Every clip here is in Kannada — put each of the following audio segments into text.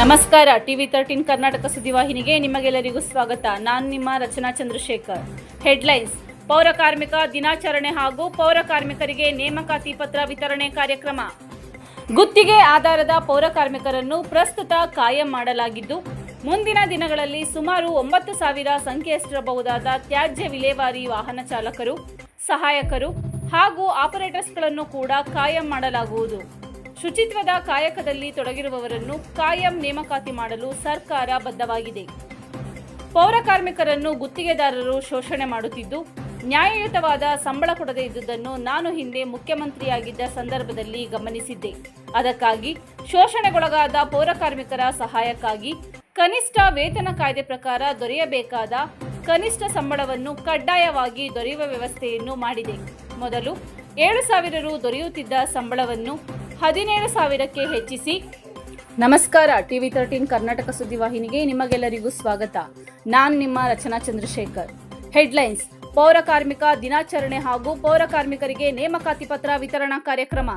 ನಮಸ್ಕಾರ. ಟಿವಿ ತರ್ಟೀನ್ ಕರ್ನಾಟಕ ಸುದ್ದಿವಾಹಿನಿಗೆ ನಿಮಗೆಲ್ಲರಿಗೂ ಸ್ವಾಗತ. ನಾನು ನಿಮ್ಮ ರಚನಾ ಚಂದ್ರಶೇಖರ್. ಹೆಡ್ಲೈನ್ಸ್. ಪೌರ ಕಾರ್ಮಿಕ ದಿನಾಚರಣೆ ಹಾಗೂ ಪೌರ ಕಾರ್ಮಿಕರಿಗೆ ನೇಮಕಾತಿ ಪತ್ರ ವಿತರಣೆ ಕಾರ್ಯಕ್ರಮ. ಗುತ್ತಿಗೆ ಆಧಾರದ ಪೌರ ಕಾರ್ಮಿಕರನ್ನು ಪ್ರಸ್ತುತ ಕಾಯಂ ಮಾಡಲಾಗಿದ್ದು, ಮುಂದಿನ ದಿನಗಳಲ್ಲಿ ಸುಮಾರು ಒಂಬತ್ತು ಸಾವಿರ ಸಂಖ್ಯೆಯಷ್ಟಿರಬಹುದಾದ ತ್ಯಾಜ್ಯ ವಿಲೇವಾರಿ ವಾಹನ ಚಾಲಕರು, ಸಹಾಯಕರು ಹಾಗೂ ಆಪರೇಟರ್ಸ್ಗಳನ್ನು ಕೂಡ ಕಾಯಂ ಮಾಡಲಾಗುವುದು. ಶುಚಿತ್ವದ ಕಾಯಕದಲ್ಲಿ ತೊಡಗಿರುವವರನ್ನು ಕಾಯಂ ನೇಮಕಾತಿ ಮಾಡಲು ಸರ್ಕಾರ ಬದ್ಧವಾಗಿದೆ. ಪೌರ ಕಾರ್ಮಿಕರನ್ನು ಗುತ್ತಿಗೆದಾರರು ಶೋಷಣೆ ಮಾಡುತ್ತಿದ್ದು, ನ್ಯಾಯಯುತವಾದ ಸಂಬಳ ಕೊಡದೇ ಇದ್ದುದನ್ನು ನಾನು ಹಿಂದೆ ಮುಖ್ಯಮಂತ್ರಿಯಾಗಿದ್ದ ಸಂದರ್ಭದಲ್ಲಿ ಗಮನಿಸಿದ್ದೆ. ಅದಕ್ಕಾಗಿ ಶೋಷಣೆಗೊಳಗಾದ ಪೌರ ಕಾರ್ಮಿಕರ ಸಹಾಯಕ್ಕಾಗಿ ಕನಿಷ್ಠ ವೇತನ ಕಾಯ್ದೆ ಪ್ರಕಾರ ದೊರೆಯಬೇಕಾದ ಕನಿಷ್ಠ ಸಂಬಳವನ್ನು ಕಡ್ಡಾಯವಾಗಿ ದೊರೆಯುವ ವ್ಯವಸ್ಥೆಯನ್ನು ಮಾಡಿದೆ. ಮೊದಲು ಏಳು ಸಾವಿರ ರು ದೊರೆಯುತ್ತಿದ್ದ ಸಂಬಳವನ್ನು ಹದಿನೇಳು ಸಾವಿರಕ್ಕೆ ಹೆಚ್ಚಿಸಿ. ನಮಸ್ಕಾರ, ಟಿವಿ ತರ್ಟೀನ್ ಕರ್ನಾಟಕ ಸುದ್ದಿವಾಹಿನಿಗೆ ನಿಮಗೆಲ್ಲರಿಗೂ ಸ್ವಾಗತ. ನಾನು ನಿಮ್ಮ ರಚನಾ ಚಂದ್ರಶೇಖರ್. ಹೆಡ್ಲೈನ್ಸ್, ಪೌರ ಕಾರ್ಮಿಕ ದಿನಾಚರಣೆ ಹಾಗೂ ಪೌರ ಕಾರ್ಮಿಕರಿಗೆ ನೇಮಕಾತಿ ಪತ್ರ ವಿತರಣಾ ಕಾರ್ಯಕ್ರಮ.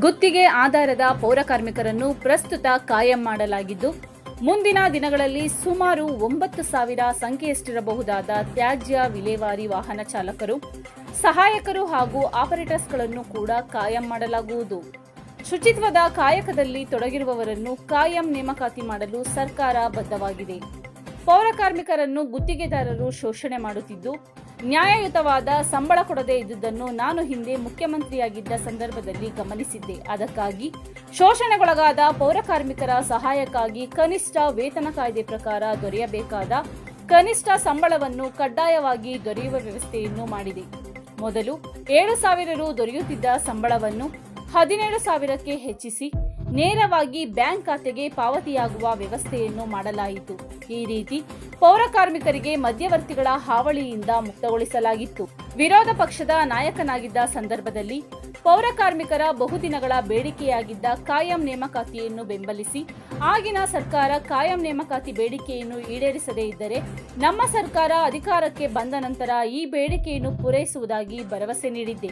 ಗುತ್ತಿಗೆ ಆಧಾರದ ಪೌರ ಕಾರ್ಮಿಕರನ್ನು ಪ್ರಸ್ತುತ ಕಾಯಂ ಮಾಡಲಾಗಿದ್ದು ಮುಂದಿನ ದಿನಗಳಲ್ಲಿ ಸುಮಾರು ಒಂಬತ್ತು ಸಾವಿರ ಸಂಖ್ಯೆಯಷ್ಟಿರಬಹುದಾದ ತ್ಯಾಜ್ಯ ವಿಲೇವಾರಿ ವಾಹನ ಚಾಲಕರು, ಸಹಾಯಕರು ಹಾಗೂ ಆಪರೇಟರ್ಸ್ಗಳನ್ನು ಕೂಡ ಕಾಯಂ ಮಾಡಲಾಗುವುದು. ಶುಚಿತ್ವದ ಕಾಯಕದಲ್ಲಿ ತೊಡಗಿರುವವರನ್ನು ಕಾಯಂ ನೇಮಕಾತಿ ಮಾಡಲು ಸರ್ಕಾರ ಬದ್ಧವಾಗಿದೆ. ಪೌರ ಕಾರ್ಮಿಕರನ್ನು ಗುತ್ತಿಗೆದಾರರು ಶೋಷಣೆ ಮಾಡುತ್ತಿದ್ದು ನ್ಯಾಯಯುತವಾದ ಸಂಬಳ ಕೊಡದೇ ಇದ್ದುದನ್ನು ನಾನು ಹಿಂದೆ ಮುಖ್ಯಮಂತ್ರಿಯಾಗಿದ್ದ ಸಂದರ್ಭದಲ್ಲಿ ಗಮನಿಸಿದ್ದೆ. ಅದಕ್ಕಾಗಿ ಶೋಷಣೆಗೊಳಗಾದ ಪೌರಕಾರ್ಮಿಕರ ಸಹಾಯಕ್ಕಾಗಿ ಕನಿಷ್ಠ ವೇತನ ಕಾಯ್ದೆ ಪ್ರಕಾರ ದೊರೆಯಬೇಕಾದ ಕನಿಷ್ಠ ಸಂಬಳವನ್ನು ಕಡ್ಡಾಯವಾಗಿ ದೊರೆಯುವ ವ್ಯವಸ್ಥೆಯನ್ನು ಮಾಡಿದೆ. ಮೊದಲು ಏಳು ಸಾವಿರ ರು ದೊರೆಯುತ್ತಿದ್ದ ಸಂಬಳವನ್ನು ಹದಿನೇಳು ಸಾವಿರಕ್ಕೆ ಹೆಚ್ಚಿಸಿ ನೇರವಾಗಿ ಬ್ಯಾಂಕ್ ಖಾತೆಗೆ ಪಾವತಿಯಾಗುವ ವ್ಯವಸ್ಥೆಯನ್ನು ಮಾಡಲಾಯಿತು. ಈ ರೀತಿ ಪೌರ ಕಾರ್ಮಿಕರಿಗೆ ಮಧ್ಯವರ್ತಿಗಳ ಹಾವಳಿಯಿಂದ ಮುಕ್ತಗೊಳಿಸಲಾಗಿತ್ತು. ವಿರೋಧ ಪಕ್ಷದ ನಾಯಕನಾಗಿದ್ದ ಸಂದರ್ಭದಲ್ಲಿ ಪೌರ ಕಾರ್ಮಿಕರ ಬಹುದಿನಗಳ ಬೇಡಿಕೆಯಾಗಿದ್ದ ಕಾಯಂ ನೇಮಕಾತಿಯನ್ನು ಬೆಂಬಲಿಸಿ ಆಗಿನ ಸರ್ಕಾರ ಕಾಯಂ ನೇಮಕಾತಿ ಬೇಡಿಕೆಯನ್ನು ಈಡೇರಿಸದೇ ಇದ್ದರೆ ನಮ್ಮ ಸರ್ಕಾರ ಅಧಿಕಾರಕ್ಕೆ ಬಂದ ನಂತರ ಈ ಬೇಡಿಕೆಯನ್ನು ಪೂರೈಸುವುದಾಗಿ ಭರವಸೆ ನೀಡಿದ್ದೆ.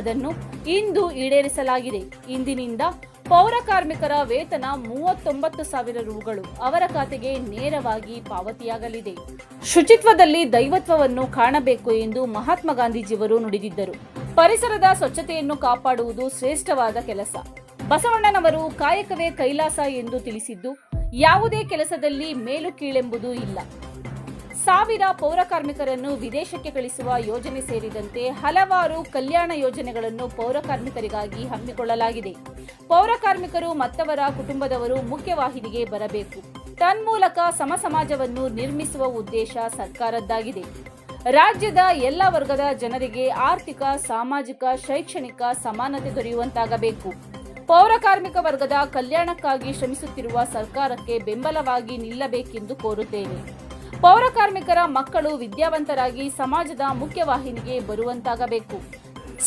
ಅದನ್ನು ಇಂದು ಈಡೇರಿಸಲಾಗಿದೆ. ಇಂದಿನಿಂದ ಪೌರ ಕಾರ್ಮಿಕರ ವೇತನ ಮೂವತ್ತೊಂಬತ್ತು ಸಾವಿರ ರುಗಳು. ಅವರ ಖಾತೆಗೆ ನೇರವಾಗಿ ಪಾವತಿಯಾಗಲಿದೆ. ಶುಚಿತ್ವದಲ್ಲಿ ದೈವತ್ವವನ್ನು ಕಾಣಬೇಕು ಎಂದು ಮಹಾತ್ಮ ಗಾಂಧೀಜಿಯವರು ನುಡಿದಿದ್ದರು. ಪರಿಸರದ ಸ್ವಚ್ಛತೆಯನ್ನು ಕಾಪಾಡುವುದು ಶ್ರೇಷ್ಠವಾದ ಕೆಲಸ. ಬಸವಣ್ಣನವರು ಕಾಯಕವೇ ಕೈಲಾಸ ಎಂದು ತಿಳಿಸಿದ್ದು, ಯಾವುದೇ ಕೆಲಸದಲ್ಲಿ ಮೇಲು ಕೀಳೆಂಬುದು ಇಲ್ಲ. ಸಾವಿರ ಪೌರ ಕಾರ್ಮಿಕರನ್ನು ವಿದೇಶಕ್ಕೆ ಕಳಿಸುವ ಯೋಜನೆ ಸೇರಿದಂತೆ ಹಲವಾರು ಕಲ್ಯಾಣ ಯೋಜನೆಗಳನ್ನು ಪೌರ ಕಾರ್ಮಿಕರಿಗಾಗಿ ಹಮ್ಮಿಕೊಳ್ಳಲಾಗಿದೆ. ಪೌರ ಕಾರ್ಮಿಕರು ಮತ್ತವರ ಕುಟುಂಬದವರು ಮುಖ್ಯವಾಹಿನಿಗೆ ಬರಬೇಕು. ತನ್ಮೂಲಕ ಸಮ ಸಮಾಜವನ್ನು ನಿರ್ಮಿಸುವ ಉದ್ದೇಶ ಸರ್ಕಾರದ್ದಾಗಿದೆ. ರಾಜ್ಯದ ಎಲ್ಲ ವರ್ಗದ ಜನರಿಗೆ ಆರ್ಥಿಕ, ಸಾಮಾಜಿಕ, ಶೈಕ್ಷಣಿಕ ಸಮಾನತೆ ದೊರೆಯುವಂತಾಗಬೇಕು. ಪೌರ ಕಾರ್ಮಿಕ ವರ್ಗದ ಕಲ್ಯಾಣಕ್ಕಾಗಿ ಶ್ರಮಿಸುತ್ತಿರುವ ಸರ್ಕಾರಕ್ಕೆ ಬೆಂಬಲವಾಗಿ ನಿಲ್ಲಬೇಕೆಂದು ಕೋರುತ್ತೇನೆ. ಪೌರ ಕಾರ್ಮಿಕರ ಮಕ್ಕಳು ವಿದ್ಯಾವಂತರಾಗಿ ಸಮಾಜದ ಮುಖ್ಯವಾಹಿನಿಗೆ ಬರುವಂತಾಗಬೇಕು.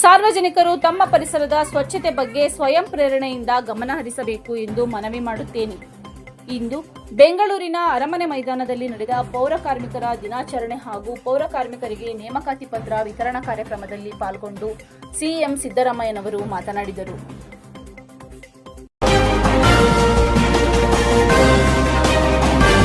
ಸಾರ್ವಜನಿಕರು ತಮ್ಮ ಪರಿಸರದ ಸ್ವಚ್ಛತೆ ಬಗ್ಗೆ ಸ್ವಯಂ ಪ್ರೇರಣೆಯಿಂದ ಗಮನ ಹರಿಸಬೇಕು ಎಂದು ಮನವಿ ಮಾಡುತ್ತೇನೆ. ಇಂದು ಬೆಂಗಳೂರಿನ ಅರಮನೆ ಮೈದಾನದಲ್ಲಿ ನಡೆದ ಪೌರ ಕಾರ್ಮಿಕರ ದಿನಾಚರಣೆ ಹಾಗೂ ಪೌರ ಕಾರ್ಮಿಕರಿಗೆ ನೇಮಕಾತಿ ಪತ್ರ ವಿತರಣಾ ಕಾರ್ಯಕ್ರಮದಲ್ಲಿ ಪಾಲ್ಗೊಂಡು ಸಿಎಂ ಸಿದ್ದರಾಮಯ್ಯನವರು ಮಾತನಾಡಿದರು.